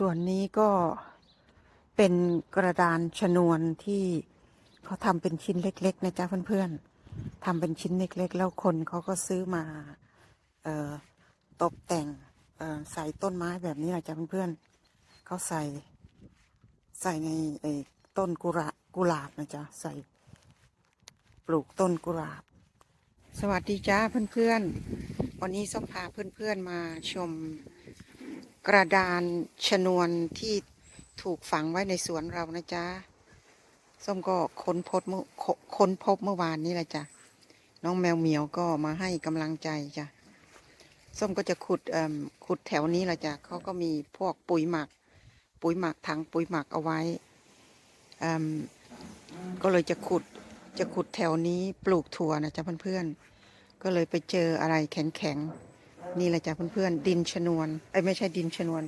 ส่วนนี้ก็เป็นกระดานชนวนที่เขาทำเป็นชิ้นเล็ก ๆ นะจ๊ะเพื่อนๆทำเป็นชิ้นเล็ก ๆ แล้วคนเขาก็ซื้อมาออตกแต่งใส่ต้นไม้แบบนี้นะจ๊ะเพื่อนๆเขาใส่ใส่ในต้นกุหลาบกุหลาบนะจ๊ะใส่ปลูกต้นกุหลาบ สวัสดีจ้าเพื่อนๆ วันนี้ส้มพาเพื่อนๆมาชม กระดานชนวนที่ถูกฝังไว้ในสวนเรานะจ๊ะส้มก็ค้นพบเมื่อค้นพบเมื่อวานนี้แหละจ้ะน้องแมวเหมียวก็มาให้กำลังใจจ้ะส้มก็จะขุดเอ่มขุดแถวนี้แหละจ้ะเขาก็มีพวกปุ๋ยหมัก ปุ๋ยหมักถังปุ๋ยหมักเอาไว้เอิ่มก็เลยจะขุดจะขุดแถวนี้ปลูกถั่วนะจ๊ะเพื่อนๆก็เลยไปเจออะไรแข็งๆ นี่แหละจ้ะเพื่อนๆดินชนวนเอ้ยไม่ใช่ดินชนวน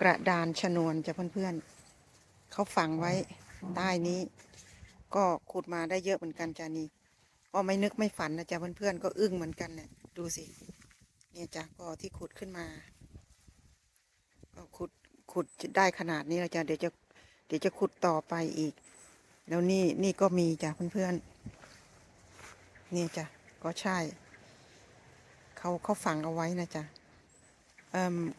กระดานชนวนจ้ะเพื่อนๆเขาฝังไว้ใต้นี้ ก็ขุดมาได้เยอะเหมือนกันจ้ะนี่ก็ไม่นึกไม่ฝันนะจ้ะเพื่อนๆก็อึ้งเหมือนกันเนี่ยดูสิเนี่ยจ้ะก็ที่ขุดขึ้นมาก็ขุดขุดได้ขนาดนี้แล้วจ้ะเดี๋ยวจะเดี๋ยวจะขุดต่อไปอีก แล้วนี่นี่ก็มีจ้ะเพื่อนๆนี่จ้ะก็ใช่ เขาเขาฝังเอาไว้นะจ๊ะ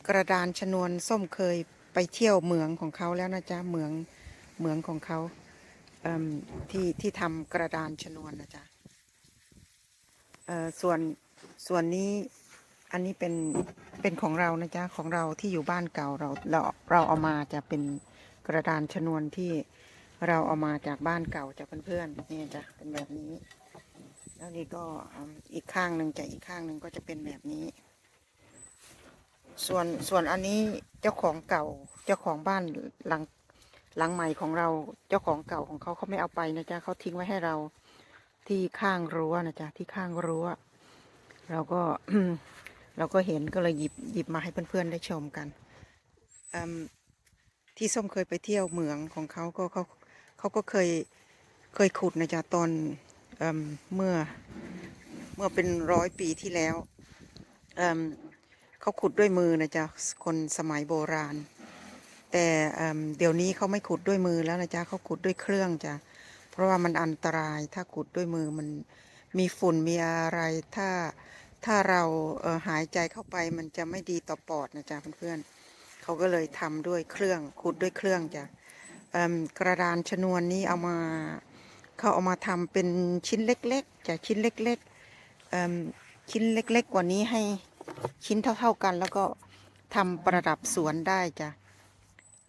กระดานชนวนส้มเคยไปเที่ยวเหมืองของเขาแล้วนะจ๊ะเหมืองเหมืองของเขาเที่ที่ทำกระดานชนวนนะจ๊ะส่วนส่วนนี้อันนี้เป็นเป็นของเรานะจ๊ะของเราที่อยู่บ้านเก่าเราเราเราเอามาจะเป็นกระดานชนวนที่เราเอามาจากบ้านเก่าจากเพื่อนๆนี่จ้ะเป็นแบบนี้ แล้วนี่ก็อีกข้างหนึ่งจะอีกข้างหนึ่งก็จะเป็นแบบนี้ ส่วนส่วนอันนี้เจ้าของเก่าเจ้าของบ้านหลังหลังใหม่ของเราเจ้าของเก่าของเขาเขาไม่เอาไปนะจ๊ะเขาทิ้งไว้ให้เราที่ข้างรั้วนะจ๊ะที่ข้างรั้ว เราก็เราก็เห็นก็เลยหยิบหยิบมาให้เพื่อนๆได้ชมกันที่ส้มเคยไปเที่ยวเหมืองของเขาก็เขาเขาก็เคยเคยขุดนะจ๊ะตอน เมเมื่อเมื่อเป็นร้อยปีที่แล้วเเขาขุดด้วยมือนะจ๊ะคนสมัยโบราณ แต่เเดี๋ยวนี้เขาไม่ขุดด้วยมือแล้วนะจ๊ะเขาขุดด้วยเครื่องจ้ะเพราะว่ามันอันตรายถ้าขุดด้วยมือมันมีฝุ่นมีอะไรถ้าถ้าเราเหายใจเข้าไปมันจะไม่ดีต่อปอดนะจ๊ะเพื่อนๆเขาก็เลยทำด้วยเครื่องขุดด้วยเครื่องจ้ะกระดานชนวนนี้เอามา เขาเอามาทำเป็นชิ้นเล็กๆจากชิ้นเล็กๆชิ้นเล็กๆกว่านี้ให้ชิ้นเท่าๆกัน แล้วก็ทำประดับสวนได้จ้ะ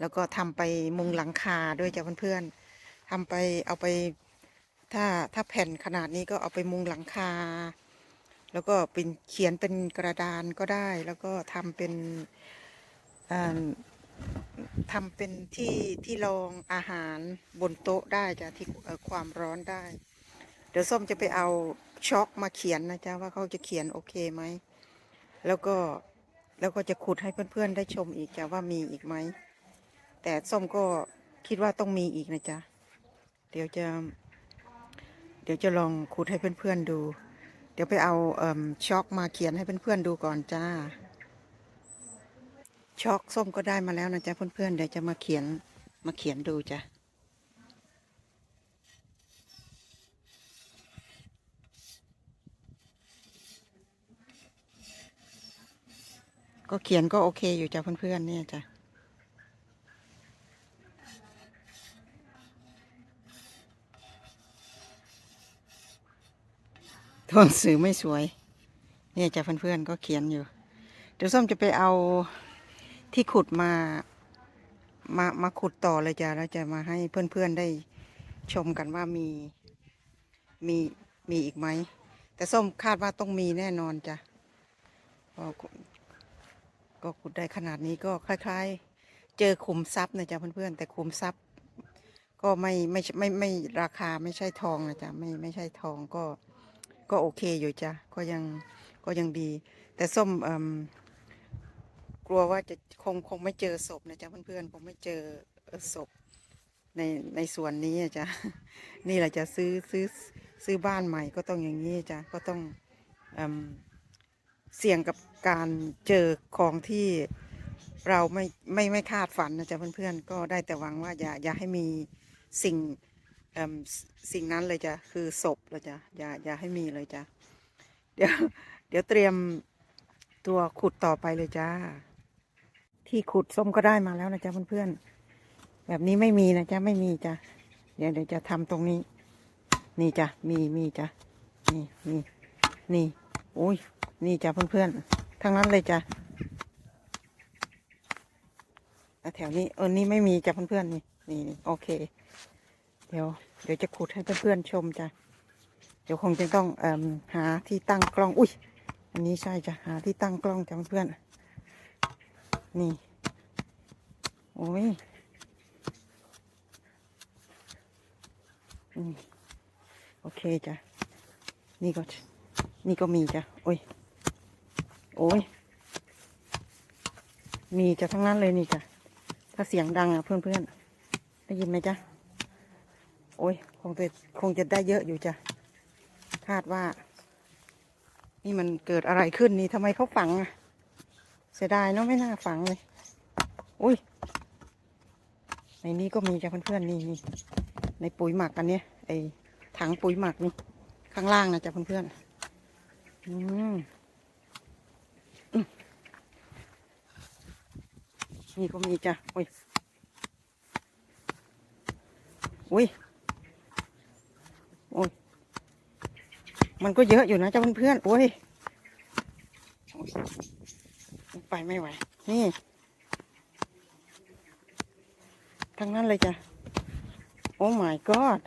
แล้วก็ทำไปมุงหลังคาด้วยจ้ะเพื่อนๆทำไปเอาไปถ้าถ้าแผ่นขนาดนี้ก็เอาไปมุงหลังคา แล้วก็เป็นเขียนเป็นกระดานก็ได้ แล้วก็ทำเป็นเอิ่ม ทำเป็นที่ที่รองอาหารบนโต๊ะได้จ้ะที่ความร้อนได้ เดี๋ยวส้มจะไปเอาช็อกมาเขียนนะจ๊ะว่าเขาจะเขียนโอเคไหม แล้วก็แล้วก็จะขุดให้เพื่อนๆได้ชมอีกจ้ะว่ามีอีกไหม แต่ส้มก็คิดว่าต้องมีอีกนะจ๊ะ เดี๋ยวจะ เดี๋ยวจะลองขุดให้เพื่อนๆดู เดี๋ยวไปเอาเอ่มช็อกมาเขียนให้เพื่อนๆดูก่อนจ้า ช็อกส้มก็ได้มาแล้วนะจ๊ะเพื่อนๆเดี๋ยวจะมาเขียนมาเขียนดูจ้ะก็เขียนก็โอเคอยู่จ้ะเพื่อนๆเนี่ยจ้ะตัวหนังสือไม่สวย เนี่ยจ้ะเพื่อนๆก็เขียนอยู่ เดี๋ยวส้มจะไปเอา ที่ขุดมา มามาขุดต่อเลยจ้ะแล้วจะมาให้เพื่อนๆได้ชมกันว่ามีมีมีอีกไหม แต่ส้มคาดว่าต้องมีแน่นอนจ้ะก็ก็ขุดได้ขนาดนี้ก็คล้าย ๆ เจอขุมทรัพย์นะจ๊ะเพื่อนๆ แต่ขุมทรัพย์ ก็ไม่ไม่ไม่ไม่ราคาไม่ใช่ทองนะจ๊ะไม่ไม่ใช่ทองก็ก็โอเคอยู่จ้ะก็ยังก็ยังดี แต่ส้มเอิ่ม กลัวว่าจะคงคงไม่เจอศพนะจ๊ะเพื่อนๆคงไม่เจอศพในในส่วนนี้อะจ้ะนี่แหละจะซื้อซื้อซื้อบ้านใหม่ก็ต้องอย่างนี้จ้ะก็ต้องเอเสี่ยงกับการเจอของที่เราไม่ไม่ไม่คาดฝันนะจ๊ะเพื่อนๆก็ได้แต่หวังว่าอย่าอย่าให้มีสิ่งสสิ่งนั้นเลยจ้ะคือศพเลยจ้ะอย่าอย่าให้มีเลยจ้ะเดี๋ยวเดี๋ยวเตรียมตัวขุดต่อไปเลยจ้า ที่ขุดส้มก็ได้มาแล้วนะจ๊ะเพื่อนๆแบบนี้ไม่มีนะจ๊ะไม่มีจ้ะเดี๋ยวเดี๋ยวจะทำตรงนี้ นี่จ้ะมีมีจ้ะนี่นี่นี่โอ้ยนี่จ้ะเพื่อนๆทั้งนั้นเลยจ้ะแถวนี้เออนี่ไม่มีจ้ะเพื่อนๆนี่นี่โอเค เดี๋ยว เดี๋ยวจะขุดให้เพื่อนๆชมจ้ะเดี๋ยวคงจะต้องเอ่มหาที่ตั้งกล้อง อุ้ยอันนี้ใช่จ้ะหาที่ตั้งกล้องจ้ะเพื่อนๆ นี่ โอ้ยอืมโอเคจ้ะ นี่ก็ นี่ก็มีจ้ะ โอ้ย โอ้ย มีจ้ะทั้งนั้นเลยนี่จ้ะ ถ้าเสียงดังอะเพื่อนๆได้ยินไหมจ๊ะโอ้ย คงจะคงจะได้เยอะอยู่จ้ะ คาดว่า นี่มันเกิดอะไรขึ้นนี่ทำไมเขาฝังอะ เสียดายเนาะไม่น่าฝังเลย อุ้ย ในนี้ก็มีจ้ะเพื่อนๆนี่นี่ในปุ๋ยหมักอันเนี้ยไอถังปุ๋ยหมักนี่ข้างล่างนะจ้ะเพื่อนๆอืมนี่ก็มีจ้ะ อุ้ย อุ้ย โอ้ย มันก็เยอะอยู่นะจ้าเพื่อนๆอ้ยโอ้ย ไปไม่ไหว นี่ ทั้งนั้นเลยจ้ะ โอ้ my god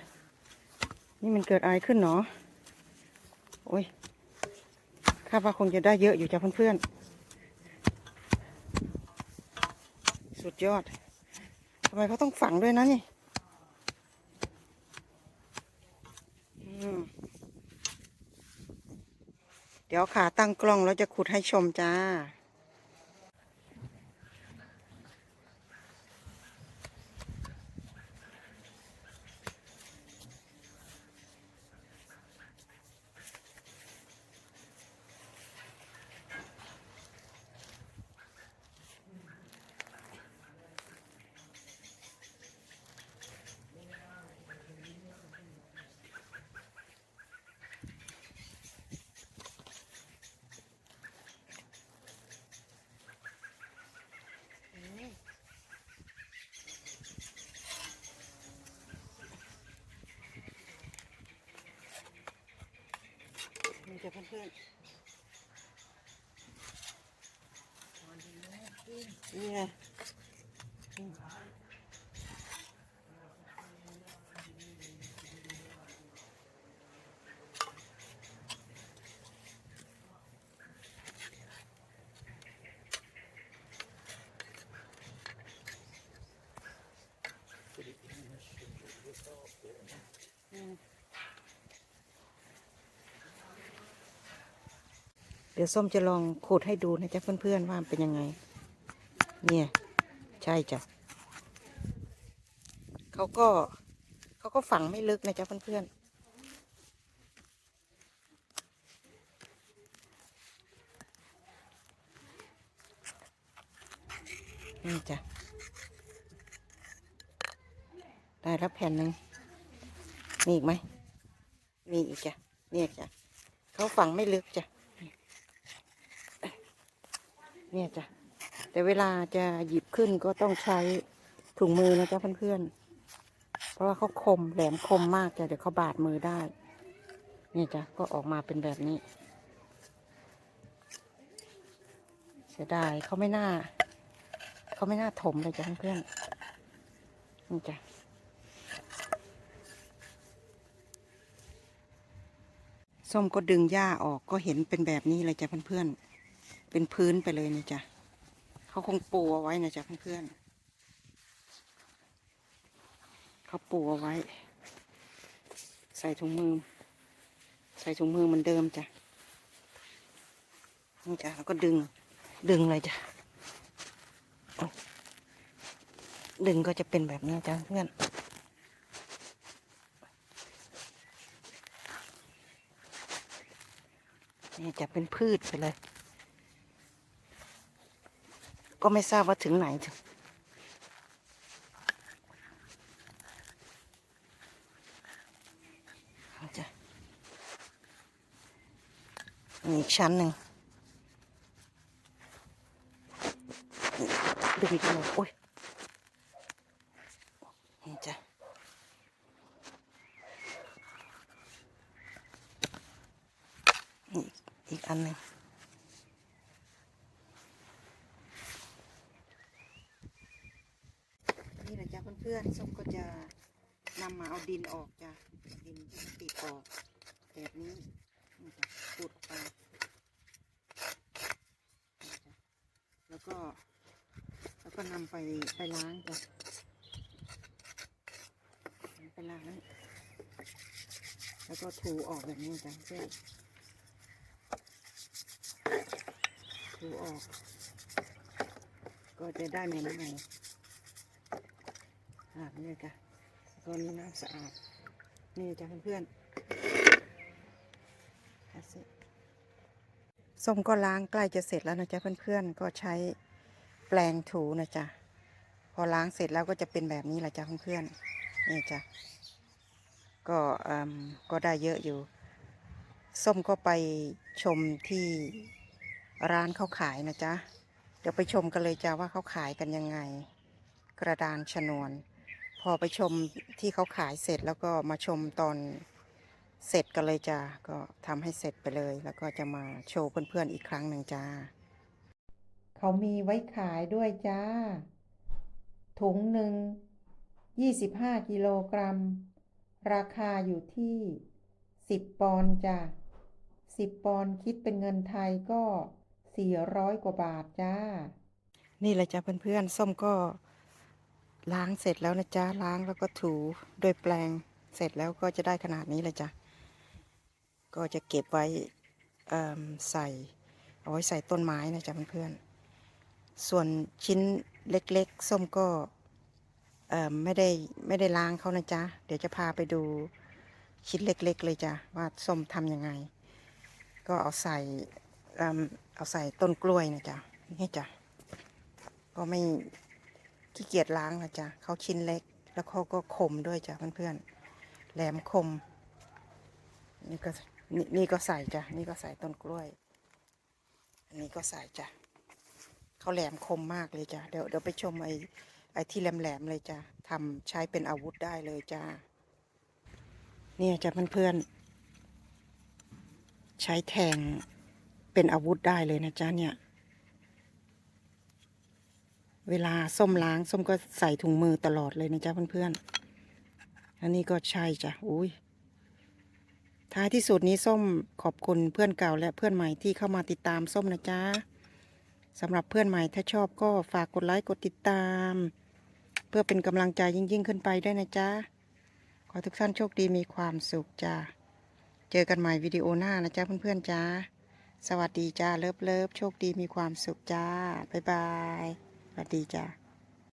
นี่มันเกิดอะไรขึ้นเนาะโอ้ยคาดว่าคงจะได้เยอะอยู่จ้ะเพื่อนๆ สุดยอด ทำไมเขาต้องฝังด้วยนะนี่เดี๋ยวขาตั้งกล้องแล้วจะขุดให้ชมจ้า นี่จะเพื่อนๆนี่ไง เดี๋ยวส้มจะลองขูดให้ดูนะจ๊ะเพื่อนๆว่ามันเป็นยังไง เนี่ย ใช่จ้ะเขาก็เขาก็ฝังไม่ลึกนะจ๊ะเพื่อนๆนี่จ้ะ ได้แล้วแผ่นหนึ่งมีอีกไหม มีอีกจ้ะ เนี่ยจ้ะ เขาฝังไม่ลึกจ้ะ เนี่ยจ้ะ แต่เวลาจะหยิบขึ้นก็ต้องใช้ถุงมือนะจ๊ะเพื่อนๆ เพราะว่าเขาคมแหลมคมมากจ้ะเดี๋ยวเขาบาดมือได้ เนี่ยจ้ะก็ออกมาเป็นแบบนี้เสียดายเขาไม่น่าเขาไม่น่าถมเลยจ้ะเพื่อนๆนี่จ้ะส้มก็ดึงหญ้าออกก็เห็นเป็นแบบนี้เลยจ้ะเพื่อนๆ เป็นพื้นไปเลยนี่จ้ะเขาคงปูเอาไว้นะจ๊ะเพื่อนๆเขาปูเอาไว้ ใส่ถุงมือ ใส่ถุงมือเหมือนเดิมจ้ะนี่จ้ะแล้วก็ดึงดึงเลยจ้ะดึงก็จะเป็นแบบนี้จ้ะเพื่อนนี่จะเป็นพืชไปเลย ก็ก็ไม่ทราบว่าถึงไหนถึงเอาจ้ะมีอีกชั้นหนึ่งดึงกันเลยโอ้ยนี่จ้ะนี่อีกอันหนึ่ง นี่แหละจ้ะเพื่อนๆส้มก็จะ นำมาเอาดินออกจ้ะดินติดออกแบบนี้ขุดออกไปแล้วก็ แล้วก็นำไปไปล้างจ้ะไปล้าง แล้วก็ถูออกแบบนี้จ้ะเพื่อถูออก ก็จะได้ใหม่ๆอาบนี่ค่ะ แล้วก็นี่น้ำสะอาด นี่จ้ะเพื่อนๆส้มก็ล้างใกล้จะเสร็จแล้วนะจ๊ะเพื่อนๆ ก็ใช้แปรงถูนะจ๊ะ พอล้างเสร็จแล้วก็จะเป็นแบบนี้แหละจ้ะเพื่อนๆ นี่จ้ะ ก็เอิ่มก็ได้เยอะอยู่ ส้มก็ไปชมที่ร้านเขาขายนะจ๊ะ เดี๋ยวไปชมกันเลยจ้ะว่าเขาขายกันยังไง กระดานชนวน อไปชมที่เขาขายเสร็จแล้วก็มาชมตอนเสร็จกันเลยจ้าก็ทำให้เสร็จไปเลย แล้วก็จะมาโชว์เพื่อนๆอีกครั้งหนึ่งจ้า เขามีไว้ขายด้วยจ้า ถุงหนึ่ง25 กิโลกรัม ราคาอยู่ที่ 10 ปอนด์จ้า10 ปอนด์คิดเป็นเงินไทยก็ 400 กว่าบาทจ้า นี่แหละจ้าเพื่อนๆ ส้มก็ ล้างเสร็จแล้วนะจ๊ะ ล้างแล้วก็ถูโดยแปรงเสร็จแล้วก็จะได้ขนาดนี้เลยจ้ะ ก็จะเก็บไว้ใส่เอาไว้ใส่ต้นไม้นะจ๊ะเพื่อนๆ ส่วนชิ้นเล็กๆ ส้มก็ไม่ได้ไม่ได้ล้างเขานะจ๊ะ เดี๋ยวจะพาไปดูชิ้นเล็ก ๆ เลยจ้ะว่าส้มทำยังไง ก็เอาใส่เอิ่มเอาใส่ต้นกล้วยนะจ๊ะนี่จ้ะก็ไม่ ขี้เกียจล้างนะจ๊ะเขาชิ้นเล็ก แล้วเขาก็คมด้วยจ้ะเพื่อนๆแหลมคม นี่ก็นี่นี่ก็ใส่จ้ะนี่ก็ใส่ต้นกล้วย อันนี้ก็ใส่จ้ะเขาแหลมคมมากเลยจ้ะเดี๋ยวเดี๋ยวไปชมไอ้ไอ้ที่แหลมๆเลยจ้ะทำใช้เป็นอาวุธได้เลยจ้ะเนี่ยจ้ะเพื่อนๆใช้แทงเป็นอาวุธได้เลยนะจ๊ะเนี่ย เวลาส้มล้างส้มก็ใส่ถุงมือตลอดเลยนะจ๊ะเพื่อนๆ อันนี้ก็ใช่จ้ะอุ้ยท้ายที่สุดนี้ส้มขอบคุณเพื่อนเก่าและเพื่อนใหม่ที่เข้ามาติดตามส้มนะจ๊ะสำหรับเพื่อนใหม่ถ้าชอบก็ฝากกดไลค์กดติดตาม เพื่อเป็นกำลังใจยิ่งๆขึ้นไปด้วยนะจ๊ะขอทุกท่านโชคดีมีความสุขจ้าเจอกันใหม่วิดีโอหน้านะจ๊ะเพื่อนๆจ้าสวัสดีจ้าเลิฟเลิฟโชคดีมีความสุขจ้าบ๊ายบาย สวัสดีจ้า